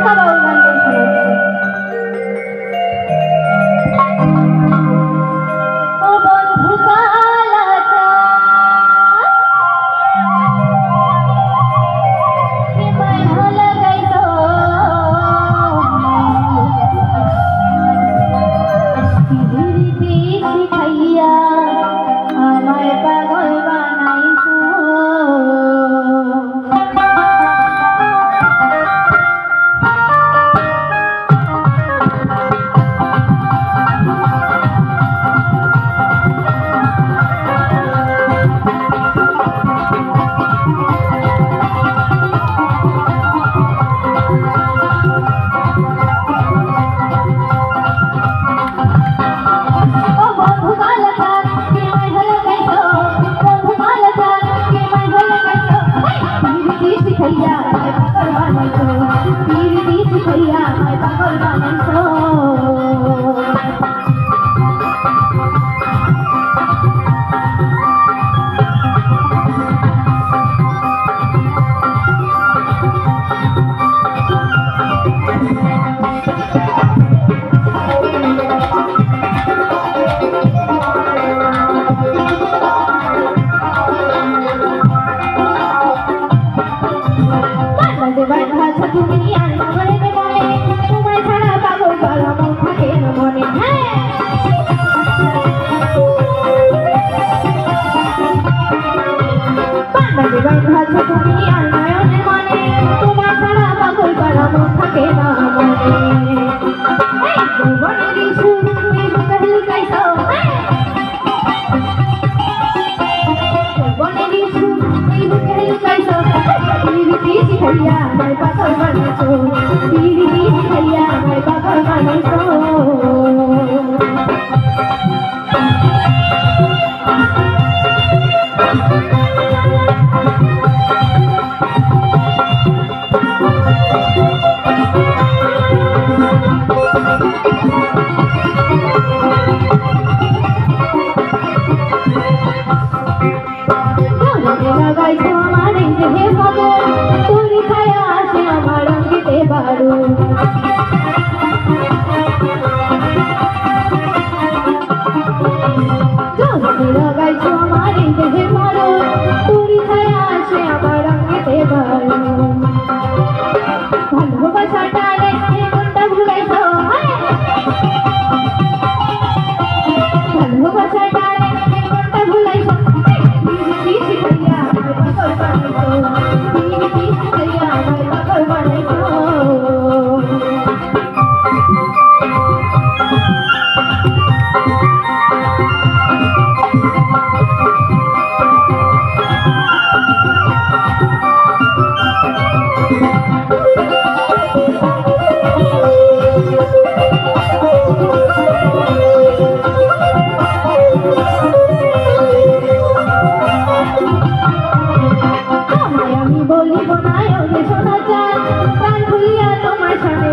爸爸我妈你们 পাগল বানাইছো পিরিতি শিখাইয়া আমায় পাগল বানাইছো বাঁধে বাঁধে বাঁধা তুমি আর নয়নে মনে তোমায় ছাড়া পাগল করা মন থাকে না মনে যৌবনের সুর তুমি কাহিল গাইছো যৌবনের সুর তুমি কাহিল গাইছো পিরিতি শিখাইয়া আমায় পাগল বানাইছো পিরিতি বলিব না শোনা যায়। প্রাণ খুলিয়া তোমার সামনে